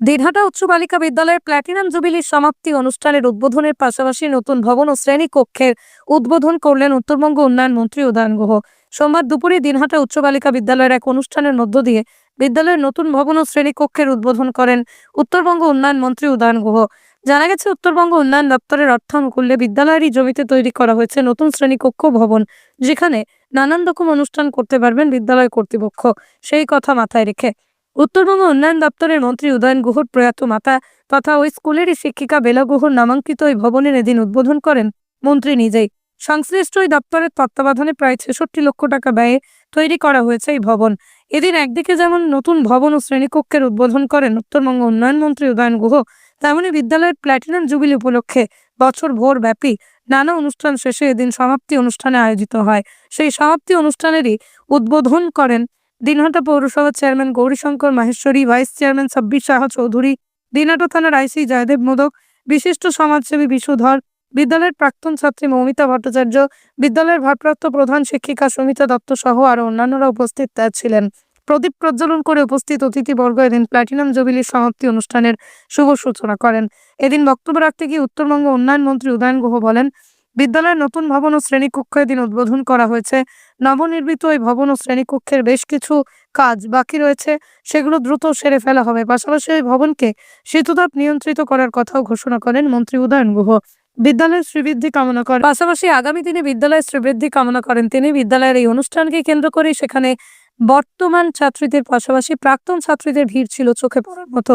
দিনহাটা উচ্চ বালিকা বিদ্যালয়ের প্ল্যাটিনাম জুবিলির সমাপ্তি অনুষ্ঠানের উদ্বোধনের পাশাপাশি নতুন ভবন ও শ্রেণি কক্ষের উদ্বোধন করলেন উত্তরবঙ্গ উন্নয়ন মন্ত্রী উদয়ন গুহ। সোমবার দুপুরে দিনহাটা উচ্চ বালিকা বিদ্যালয়ের এক অনুষ্ঠানের মধ্য দিয়ে বিদ্যালয়ের নতুন ভবন ও শ্রেণি কক্ষের উদ্বোধন করেন উত্তরবঙ্গ উন্নয়ন মন্ত্রী উদয়ন গুহ। জানা গেছে, উত্তরবঙ্গ উন্নয়ন দপ্তরের অর্থানুকূল্যে বিদ্যালয়েরই জমিতে তৈরি করা হয়েছে নতুন শ্রেণীকক্ষ ভবন, যেখানে নানান রকম অনুষ্ঠান করতে পারবেন বিদ্যালয় কর্তৃপক্ষ। সেই কথা মাথায় রেখে উত্তরবঙ্গ উন্নয়ন দপ্তরের মন্ত্রী উদয়ন গুহর প্রয়াত মাতা তথা ওই স্কুলেরই শিক্ষিকা বেলা গুহর নামাঙ্কিত ওই ভবনের এদিন উদ্বোধন করেন মন্ত্রী নিজেই। সংশ্লিষ্ট ওই দপ্তরের তত্ত্বাবধানে প্রায় ছেষট্টি লক্ষ টাকা ব্যয়ে তৈরি করা হয়েছে এই ভবন। এদিন একদিকে যেমন নতুন ভবন ও শ্রেণীকক্ষের উদ্বোধন করেন উত্তরবঙ্গ উন্নয়ন মন্ত্রী উদয়ন গুহ, তেমনি বিদ্যালয়ের প্ল্যাটিনাম জুবিলি উপলক্ষে বছর ভোর ব্যাপী নানা অনুষ্ঠান শেষে এদিন সমাপ্তি অনুষ্ঠানে আয়োজিত হয়। সেই সমাপ্তি অনুষ্ঠানেরই উদ্বোধন করেন দিনহাটা পৌরসভার chairman Gourishankar Maheshwari, vice chairman Sabbir Shah Chowdhury, Dinhata থানার আইসি জয়দেব মোদক, বিশিষ্ট সমাজসেবী বিশুধর বিদ্যালয়ের প্রাক্তন ছাত্রী মৌমিতা ভট্টাচার্য, বিদ্যালয়ের ভারপ্রাপ্ত প্রধান শিক্ষিকা সুমিতা দত্ত সহ আরও অন্যান্যরা উপস্থিত ছিলেন। প্রদীপ প্রজ্বলন করে উপস্থিত অতিথিবর্গ এদিন প্ল্যাটিনাম জুবিলির সমাপ্তি অনুষ্ঠানের শুভ সূচনা করেন। এদিন বক্তব্য রাখতে গিয়ে উত্তরবঙ্গ উন্নয়ন মন্ত্রী উদয়ন গুহ বলেন বিদ্যালয়ের নতুন ভবন ও শ্রেণীকক্ষ এদিন উদ্বোধন করা হয়েছে। নবনির্মিত ওই ভবন ও শ্রেণীকক্ষের বেশ কিছু কাজ বাকি রয়েছে। সেগুলো দ্রুত সেরে ফেলা হবে। পাশাপাশি ওই ভবনকে শীততাপ নিয়ন্ত্রিত করার কথাও ঘোষণা করেন মন্ত্রী উদয়ন গুহ। বিদ্যালয়ের শ্রীবৃদ্ধি কামনা করেন। পাশাপাশি আগামী দিনে বিদ্যালয়ের শ্রীবৃদ্ধি কামনা করেন তিনি। বিদ্যালয়ের এই অনুষ্ঠানকে কেন্দ্র করে সেখানে বর্তমান ছাত্রীদের, পাশাপাশি প্রাক্তন ছাত্রীদের ভিড় ছিল চোখে পড়ার মতো।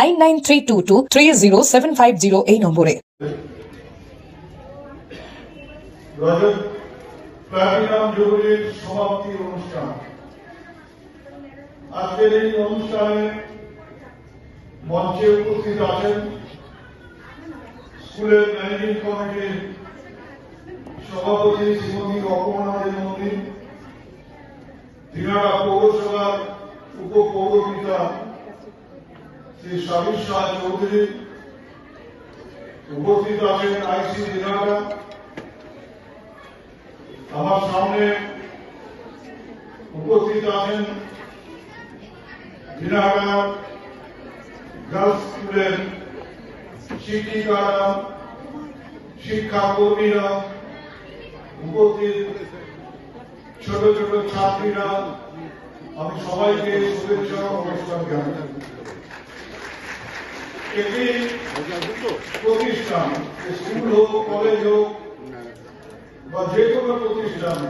nine nine three two two three zero এই নম্বরে। অনুষ্ঠান। আজকের এই অনুষ্ঠানে মঞ্চে উপস্থিত আছেন স্কুলের ম্যানেজিং কমিটির সভাপতি শ্রীমতী দে মন্দির দিনারা পৌরসভার উপপৌরপিতা শ্রী সাবির শাহ চৌধুরী উপস্থিত আছেন আইসি দিনারা আমার সামনে উপস্থিত আছেন দিনারা গার্লস শিক্ষিকারা শিক্ষাকর্মীরা উপস্থিত, ছোট ছোট ছাত্রীরা। আমি সবাইকে শুভেচ্ছা নমস্কার জানাই। প্রতিষ্ঠান স্কুল হোক কলেজ হোক বা যে কোনো প্রতিষ্ঠান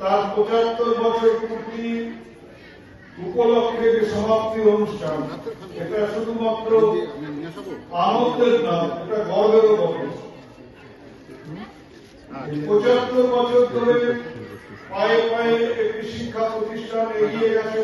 তার পঁচাত্তর বছর পূর্তি উপলক্ষে যে সমাপ্তি অনুষ্ঠান এটা শুধুমাত্র আনন্দের না এটা গর্বেরও পঁচাত্তর বছর ধরে পায়ে পায়ে একটি শিক্ষা প্রতিষ্ঠান এগিয়ে গেছে।